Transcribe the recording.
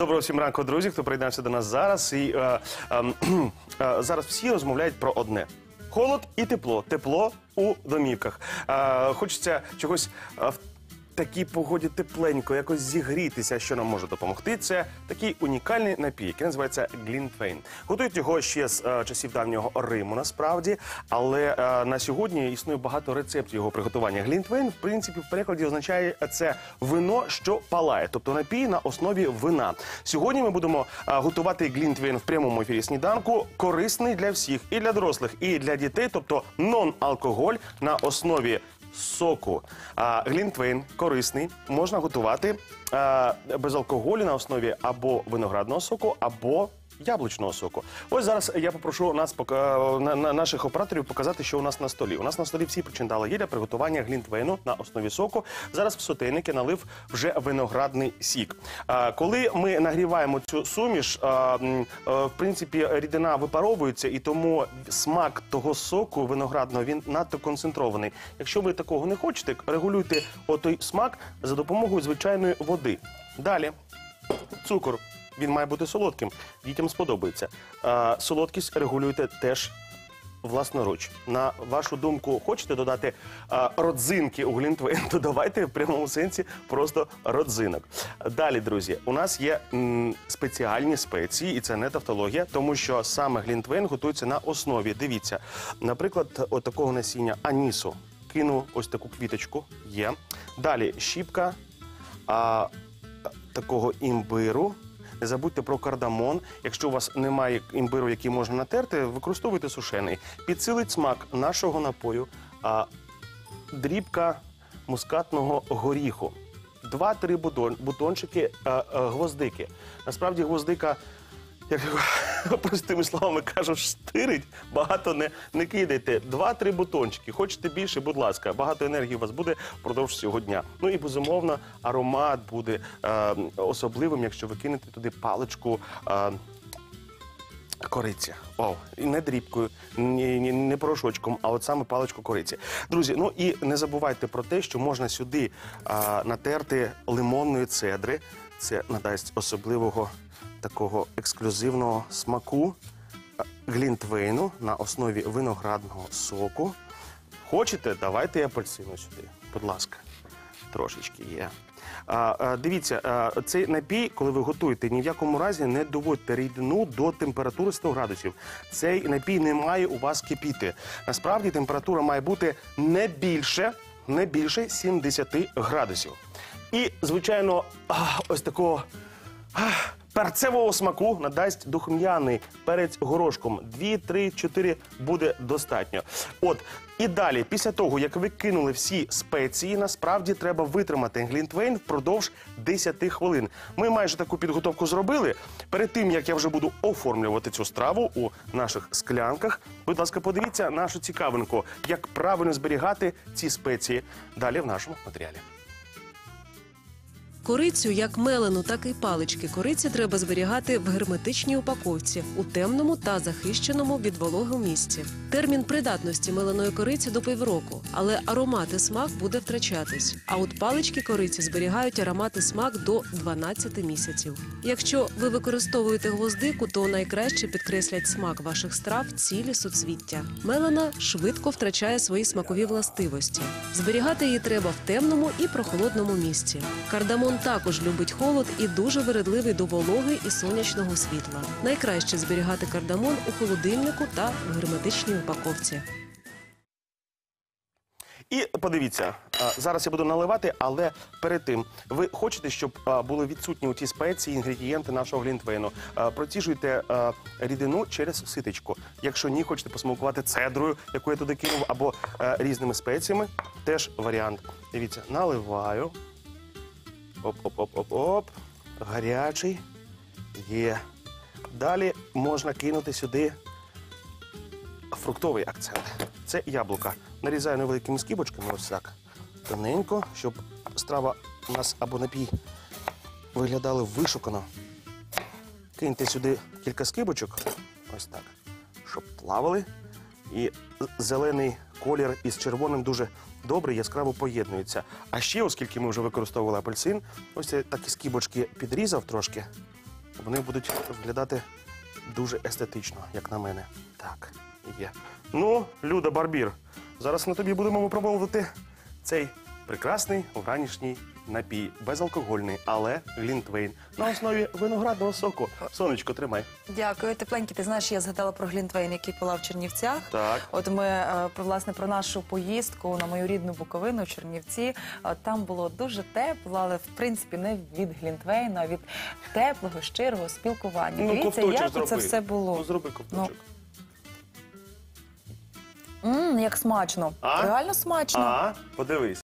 Доброго всім ранку, друзі, хто приєднався до нас зараз. І е, е, е, зараз всі розмовляють про одне: холод і тепло. Тепло у домівках. Е, хочеться чогось е, такій погоді тепленько, якось зігрітися, що нам може допомогти. Це такий унікальний напій, який називається Глінтвейн. Готують його ще з е, часів давнього Риму, насправді. Але е, на сьогодні існує багато рецептів його приготування. Глінтвейн, в принципі, в перекладі означає це вино, що палає, тобто напій на основі вина. Сьогодні ми будемо е, готувати глінтвейн в прямому ефірі сніданку, корисний для всіх, і для дорослих, і для дітей, тобто нон-алкоголь на основі соку. А, глінтвейн корисний, можна готувати а, без алкоголю на основі або виноградного соку, або яблучного соку. Ось зараз я попрошу нас пока- на, на- наших операторів показати, що у нас на столі. У нас на столі всі причиндали є для приготування глінтвейну на основі соку. Зараз в сотейники налив вже виноградний сік. Коли ми нагріваємо цю суміш, в принципі, рідина випаровується, і тому смак того соку виноградного він надто концентрований. Якщо ви такого не хочете, регулюйте отой смак за допомогою звичайної води. Далі цукор. Він має бути солодким. Дітям сподобається. Солодкість регулюйте теж власноруч. На вашу думку, хочете додати родзинки у глінтвейн, то давайте в прямому сенсі просто родзинок. Далі, друзі, у нас є спеціальні спеції, і це не тавтологія, тому що саме глінтвейн готується на основі. Дивіться, наприклад, от такого насіння анісу. Кину ось таку квіточку. Є. Далі щіпка а, такого імбиру. Не забудьте про кардамон. Якщо у вас немає імбиру, який можна натерти, використовуйте сушений. Підсилить смак нашого напою, а, дрібка мускатного горіху. Два-три бутон- бутончики а, а, гвоздики. Насправді гвоздика, як простими словами кажу, штирить, багато не, не кидайте. Два-три бутончики. Хочете більше, будь ласка, багато енергії у вас буде впродовж цього дня. Ну і безумовно, аромат буде е, особливим, якщо ви кинете туди паличку. Е, Кориці. О, і не дрібкою, ні, ні, не порошочком, а от саме паличку кориці. Друзі, ну і не забувайте про те, що можна сюди а, натерти лимонної цедри. Це надасть особливого такого ексклюзивного смаку глінтвейну на основі виноградного соку. Хочете, давайте і апельсину сюди. Будь ласка, трошечки є. А, а, дивіться, а, цей напій, коли ви готуєте, ні в якому разі не доводьте рідину до температури 100 градусів. Цей напій не має у вас кипіти. Насправді температура має бути не більше, не більше 70 градусів. І, звичайно, ось такого. Перцевого смаку надасть духм'яний перець горошком. Дві, три, чотири буде достатньо. От і далі, після того як ви кинули всі спеції, насправді треба витримати глінтвейн впродовж 10 хвилин. Ми майже таку підготовку зробили. Перед тим як я вже буду оформлювати цю страву у наших склянках. Будь ласка, подивіться нашу цікавинку, як правильно зберігати ці спеції. Далі в нашому матеріалі. Корицю, як мелену, так і палички кориці треба зберігати в герметичній упаковці у темному та захищеному від вологи місці. Термін придатності меленої кориці до півроку, але аромат і смак буде втрачатись. А от палички кориці зберігають аромат і смак до 12 місяців. Якщо ви використовуєте гвоздику, то найкраще підкреслять смак ваших страв цілі суцвіття. Мелена швидко втрачає свої смакові властивості. Зберігати її треба в темному і прохолодному місці. Кардамон також любить холод і дуже вередливий до вологи і сонячного світла. Найкраще зберігати кардамон у холодильнику та в герметичній упаковці. І подивіться, зараз я буду наливати, але перед тим ви хочете, щоб були відсутні у ті спеції, інгредієнти нашого глінтвейну. А, рідину через ситечко. Якщо ні, хочете посмакувати цедрою, яку я туди кинув, або а, різними спеціями, теж варіант. Дивіться, наливаю. Оп-оп-оп-оп-оп. Гарячий. Є. Далі можна кинути сюди фруктовий акцент. Це яблука. Нарізаю невеликими скибочками, ось так. Тоненько, щоб страва у нас або напій виглядали вишукано. Киньте сюди кілька скибочок, ось так, щоб плавали. І зелений колір із червоним дуже добре, яскраво поєднується. А ще, оскільки ми вже використовували апельсин, ось я такі скибочки підрізав трошки. вони будуть виглядати дуже естетично, як на мене. Так, є. Ну, Люда Барбір, зараз ми тобі будемо випробовувати цей прекрасний вранішній напій, безалкогольний, але глінтвейн на основі виноградного соку. Сонечко, тримай. Дякую, тепленький. Ти знаєш, я згадала про Глінтвейн, який пила в Чернівцях. Так. От ми е, про власне про нашу поїздку на мою рідну Буковину в Чернівці. От Там було дуже тепло, але в принципі не від Глінтвейну, а від теплого, щирого спілкування. Ну, Дивіться, ковточок як зроби. це все було. Ну, зроби ковточок. М, як смачно. А? Реально смачно. А, подивись.